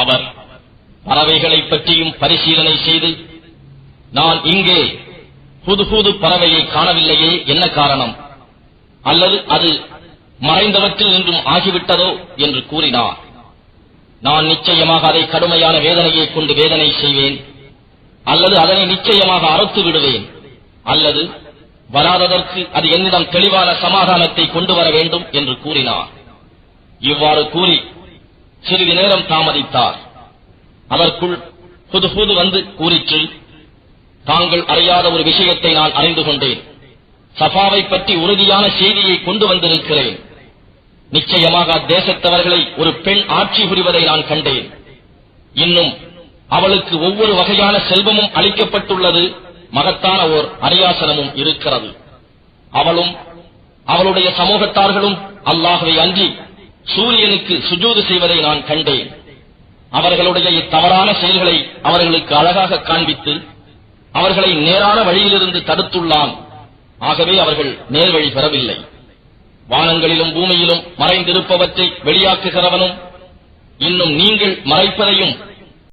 அவர் பறவைகளை பற்றியும் பரிசீலனை செய்து நான் இங்கே புது புது பறவையை காணவில்லையே என்ன காரணம்? அல்லது அது மறைந்தவற்றில் நின்றும் ஆகிவிட்டதோ? என்று கூறினார். நான் நிச்சயமாக அதை கடுமையான வேதனையை கொண்டு வேதனை செய்வேன் அல்லது அதனை நிச்சயமாக அறுத்து விடுவேன் அல்லது வராததற்கு அது என்னிடம் தெளிவான சமாதானத்தை கொண்டு வர வேண்டும் என்று கூறினார். இவ்வாறு கூறி சிறிது நேரம் தாமதித்தார். அதற்குள் புது புது வந்து கூறிற்று தாங்கள் அறியாத ஒரு விஷயத்தை நான் அறிந்து கொண்டேன். சஃபாவை பற்றி உறுதியான செய்தியை கொண்டு வந்திருக்கிறேன். நிச்சயமாக அத்தேசத்தவர்களை ஒரு பெண் ஆட்சி புரிவதை நான் கண்டேன். இன்னும் அவளுக்கு ஒவ்வொரு வகையான செல்வமும் அளிக்கப்பட்டுள்ளது மகத்தான ஓர் அரியாசனமும் இருக்கிறது. அவளும் அவளுடைய சமூகத்தார்களும் அல்லாகவே அன்றி சூரியனுக்கு சுஜூது செய்வதை நான் கண்டேன். அவர்களுடைய இத்தவறான செயல்களை அவர்களுக்கு அழகாக காண்பித்து அவர்களை நேரான வழியிலிருந்து தடுத்துள்ளான். ஆகவே அவர்கள் நேர்வழி பெறவில்லை. வானங்களிலும் பூமியிலும் மறைந்திருப்பவற்றை வெளியாக்குகிறவனும் இன்னும் நீங்கள் மறைப்பதையும்